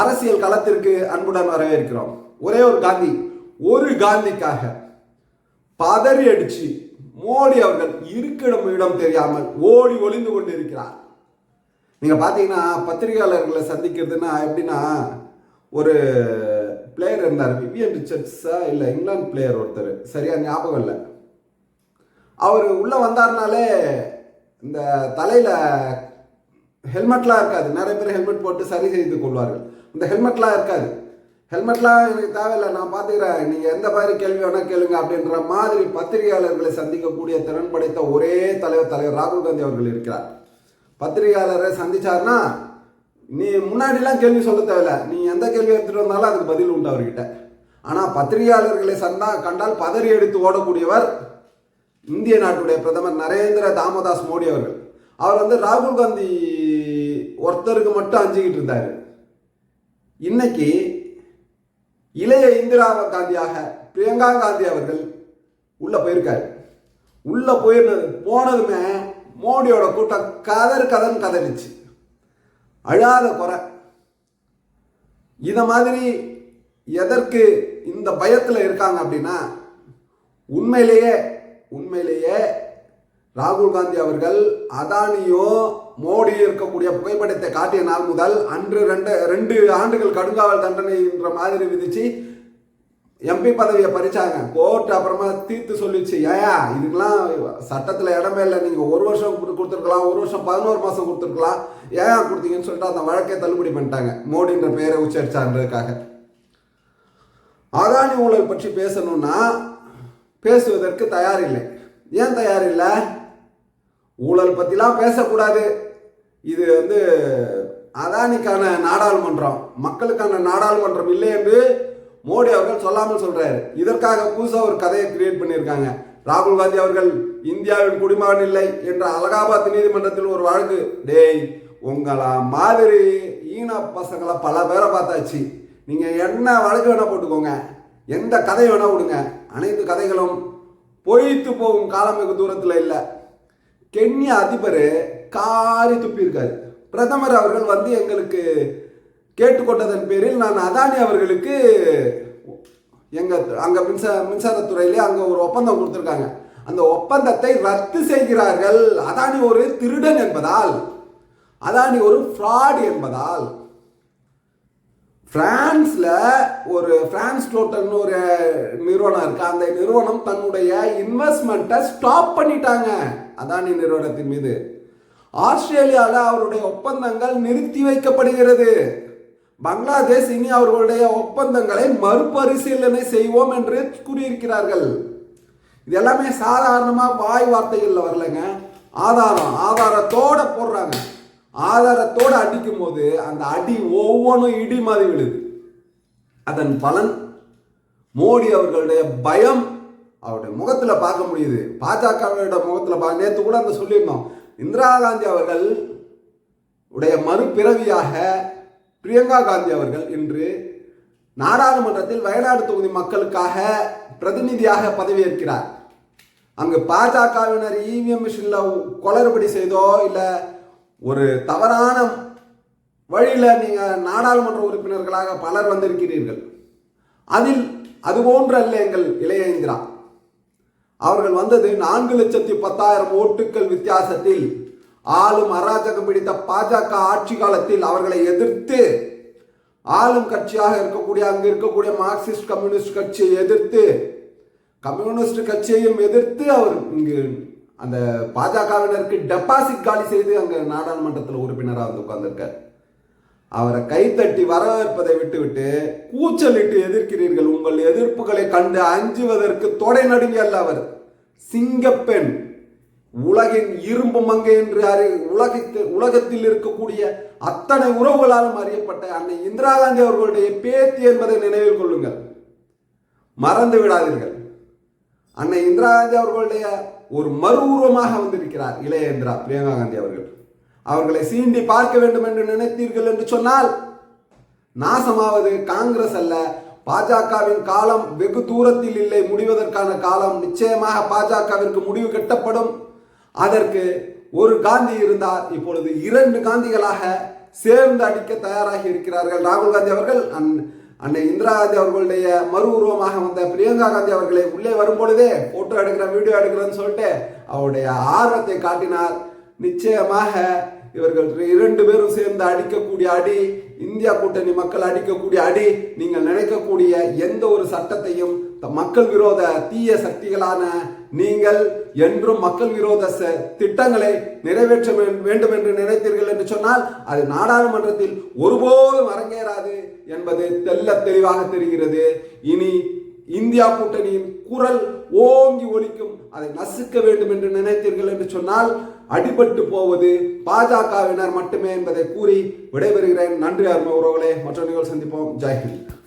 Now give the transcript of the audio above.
அரசியல் களத்திற்கு அன்புடன் வரவேற்கிறோம். ஒரே ஒரு காந்தி ஒரு காந்திக்காக பதறி அடிச்சு மோடி அவர்கள் இருக்கிடம் இடம் தெரியாமல் ஓடி ஒளிந்து கொண்டிருக்கிறார். நீங்க பாத்தீங்கன்னா பத்திரிகையாளர்களை சந்திக்கிறதுனா எப்படின்னா ஒரு பிளேயர் இருந்தார் விவியன் ரிச்சர்ட்ஸா இல்லை இங்கிலாந்து பிளேயர் ஒருத்தர் சரியா ஞாபகம் இல்லை. அவர் உள்ள வந்தாருனாலே இந்த தலையில ஹெல்மெட்லாம் இருக்காது நிறைய பேர் ஹெல்மெட் போட்டு சரி செய்து கொள்வார்கள். இந்த ஹெல்மெட்லாம் இருக்காது. ஹெல்மெட்லாம் எனக்கு தேவையில்லை. நான் பார்த்துக்கிறேன். நீங்கள் எந்த மாதிரி கேள்வி வேணால் கேளுங்க அப்படின்ற மாதிரி பத்திரிகையாளர்களை சந்திக்கக்கூடிய திறன் படைத்த ஒரே தலைவர் தலைவர் ராகுல் காந்தி அவர்கள் இருக்கிறார். பத்திரிகையாளரை சந்திச்சாருன்னா நீ முன்னாடிலாம் கேள்வி சொல்ல தேவையில்ல. நீ எந்த கேள்வி எடுத்துகிட்டு வந்தாலும் அதுக்கு பதில் உண்டு அவர்கிட்ட. ஆனால் பத்திரிகையாளர்களை சந்தா கண்டால் பதறி எடுத்து ஓடக்கூடியவர் இந்திய நாட்டுடைய பிரதமர் நரேந்திர தாமோதாஸ் மோடி அவர்கள். அவர் வந்து ராகுல் காந்தி ஒருத்தருக்கு மட்டும் அஞ்சுக்கிட்டு இருந்தார். இன்னைக்கு இளைய இந்திரா காந்தியாக பிரியங்கா காந்தி அவர்கள் உள்ள போயிருக்காரு. உள்ள போயிருந்தது போனதுமே மோடியோட கூட்டம் கதறு கதன் கதறிச்சு அழாத குறை. இத மாதிரி எதற்கு இந்த பயத்தில் இருக்காங்க அப்படின்னா உண்மையிலேயே உண்மையிலேயே ராகுல் காந்தி அவர்கள் அதானியோ மோடி இருக்கக்கூடிய புகைப்படத்தை காட்டிய நாள் முதல் அன்று ரெண்டு ரெண்டு ஆண்டுகள் கடுங்காவல் தண்டனைன்ற மாதிரி விதிச்சு எம்பி பதவியை பறிச்சாங்க. கோர்ட் அப்புறமா தீர்த்து சொல்லிச்சு. ஏயா இதுக்கெல்லாம் சட்டத்தில் இடமே இல்லை. நீங்கள் ஒரு வருஷம் கொடுத்துருக்கலாம் ஒரு வருஷம் பதினோரு மாதம் கொடுத்துருக்கலாம். ஏன் கொடுத்தீங்கன்னு சொல்லிட்டு அந்த வழக்கை தள்ளுபடி பண்ணிட்டாங்க. மோடின்ற பெயரை உச்சரிச்சான்றதுக்காக அதானி ஊழல் பற்றி பேசணும்னா பேசுவதற்கு தயார் இல்லை ஏன் தயார் இல்லை ஊழல் பற்றிலாம் பேசக்கூடாது. இது வந்து அதானிக்கான நாடாளுமன்றம் மக்களுக்கான நாடாளுமன்றம் இல்லை என்று மோடி அவர்கள் சொல்லாமல் சொல்றாரு. இதற்காக புதுசாக ஒரு கதையை கிரியேட் பண்ணியிருக்காங்க. ராகுல் காந்தி அவர்கள் இந்தியாவின் குடிமகன் இல்லை என்ற அலகாபாத் நீதிமன்றத்தில் ஒரு வழக்கு. டேய் உங்களா மாதிரி ஈன பசங்களை பல பேரை பார்த்தாச்சு. நீங்கள் என்ன வழக்கு வேணால் போட்டுக்கோங்க. எந்த கதை வேணால் விடுங்க. அனைத்து கதைகளும் பொய்த்து போகும் காலம் வெகு தூரத்தில் இல்லை. கென்யா அதிபர் காரி துப்பியிருக்காரு. பிரதமர் அவர்கள் வந்து எங்களுக்கு கேட்டுக்கொண்டதன் பேரில் நான் அதானி அவர்களுக்கு எங்கள் அங்கே மின்சார மின்சாரத்துறையிலே அங்கே ஒரு ஒப்பந்தம் கொடுத்துருக்காங்க. அந்த ஒப்பந்தத்தை ரத்து செய்கிறார்கள். அதானி ஒரு திருடன் என்பதால் அதானி ஒரு ஃப்ராட் என்பதால் ஃப்ரான்ஸில் ஒரு பிரான்ஸ் டோட்டல்னு ஒரு நிறுவனம் இருக்கு. அந்த நிறுவனம் தன்னுடைய இன்வெஸ்ட்மெண்ட்டை ஸ்டாப் பண்ணிட்டாங்க. அதானி நிறுவனத்தின் மீது. ஆஸ்திரேலியாவில் அவருடைய ஒப்பந்தங்கள் நிறுத்தி வைக்கப்படுகிறது. பங்களாதேஷ் இனி அவர்களுடைய ஒப்பந்தங்களை மறுபரிசீலனை செய்வோம் என்று கூறியிருக்கிறார்கள். இது எல்லாமே சாதாரணமாக வாய் வார்த்தைகளில் வரலைங்க. ஆதாரம் ஆதாரத்தோட போடுறாங்க. ஆதாரத்தோடு அடிக்கும் போது அந்த அடி ஒவ்வொன்றும் இடி மாதிரி விழுது. அதன் பலன் மோடி அவர்களுடைய பயம் அவருடைய முகத்தில் பார்க்க முடியுது. பாஜகவோட முகத்தில் பார்க்க நேற்று கூட அந்த சொல்லியிருந்தோம். இந்திரா காந்தி அவர்கள் உடைய மறுபிறவியாக பிரியங்கா காந்தி அவர்கள் இன்று நாடாளுமன்றத்தில் வயநாடு தொகுதி மக்களுக்காக பிரதிநிதியாக பதவியேற்கிறார். அங்கு பாஜகவினர் இவிஎம் மிஷினில் குளறுபடி செய்தோ இல்லை ஒரு தவறான வழியில் நீங்கள் நாடாளுமன்ற உறுப்பினர்களாக பலர் வந்திருக்கிறீர்கள். அதில் அதுபோன்று அல்ல எங்கள் இளைய இந்திரா. அவர்கள் வந்தது நான்கு லட்சத்தி பத்தாயிரம் ஓட்டுக்கள் வித்தியாசத்தில் ஆளும் அராஜகம் பிடித்த பாஜக ஆட்சி காலத்தில் அவர்களை எதிர்த்து ஆளும் கட்சியாக இருக்கக்கூடிய அங்கு இருக்கக்கூடிய மார்க்சிஸ்ட் கம்யூனிஸ்ட் கட்சியை எதிர்த்து கம்யூனிஸ்ட் கட்சியையும் எதிர்த்து அவர் இங்கு அந்த பாஜகவினருக்கு டெபாசிட் காலி செய்து அங்க நாடாளுமன்றத்தில் உறுப்பினராக வந்து உட்கார்ந்திருக்கார். அவரை கைத்தட்டி வரவேற்பதை விட்டுவிட்டு கூச்சலிட்டு எதிர்க்கிறீர்கள். உங்கள் எதிர்ப்புகளை கண்டு அஞ்சுவதற்கு தொடை நடுங்கி அல்ல அவர். சிங்கப்பெண் உலகின் இரும்பு மங்கை என்று அறி உலகத்தில் உலகத்தில் இருக்கக்கூடிய அத்தனை உறவுகளாலும் அறியப்பட்ட அன்னை இந்திரா காந்தி அவர்களுடைய பேத்தி என்பதை நினைவில் கொள்ளுங்கள். மறந்து விடாதீர்கள். அன்னை இந்திரா காந்தி அவர்களுடைய ஒரு மறு உருவமாக வந்திருக்கிறார் இளையேந்திரா பிரியங்கா காந்தி அவர்கள். அவர்களை சீண்டி பார்க்க வேண்டும் என்று நினைத்தீர்கள் என்று சொன்னால் நாசமாவது காங்கிரஸ் அல்ல பாஜகவின் காலம் வெகு தூரத்தில் இல்லை முடிவதற்கான காலம் நிச்சயமாக பாஜகவிற்கு முடிவு கட்டப்படும். அதற்கு ஒரு காந்தி இருந்தார் இப்பொழுது இரண்டு காந்திகளாக சேர்ந்து அடிக்க தயாராகி இருக்கிறார்கள். ராகுல் காந்தி அவர்கள் அன்- அன்னை இந்திரா காந்தி அவர்களுடைய மறு உருவமாக வந்த பிரியங்கா காந்தி அவர்களை உள்ளே வரும் பொழுதே போட்டோ எடுக்கிறேன் வீடியோ எடுக்கிறேன்னு சொல்லிட்டு அவருடைய ஆர்வத்தை காட்டினார். நிச்சயமாக இவர்கள் இரண்டு பேரும் சேர்ந்து அடிக்கக்கூடிய அடி இந்தியா கூட்டணி மக்கள் அடிக்கக்கூடிய அடி நீங்கள் நினைக்கக்கூடிய எந்த ஒரு சட்டத்தையும் மக்கள் விரோத தீய சக்திகளான நீங்கள் என்றும் மக்கள் விரோத ச- திட்டங்களை நிறைவேற்ற வேண்டும் என்று நினைத்தீர்கள் என்று சொன்னால் அது நாடாளுமன்றத்தில் ஒருபோதும் அரங்கேறாது என்பது தெல்ல தெளிவாக தெரிகிறது. இனி இந்தியா கூட்டணியின் குரல் ஓங்கி ஒலிக்கும் அதை நசுக்க வேண்டும் என்று நினைத்தீர்கள் என்று சொன்னால் அடிபட்டு போவது பாஜகவினர் மட்டுமே என்பதை கூறி விடைபெறுகிறேன். நன்றி அருமை உறவுகளே. மற்ற நிகழ்ச்சி சந்திப்போம். ஜெய்ஹிந்த்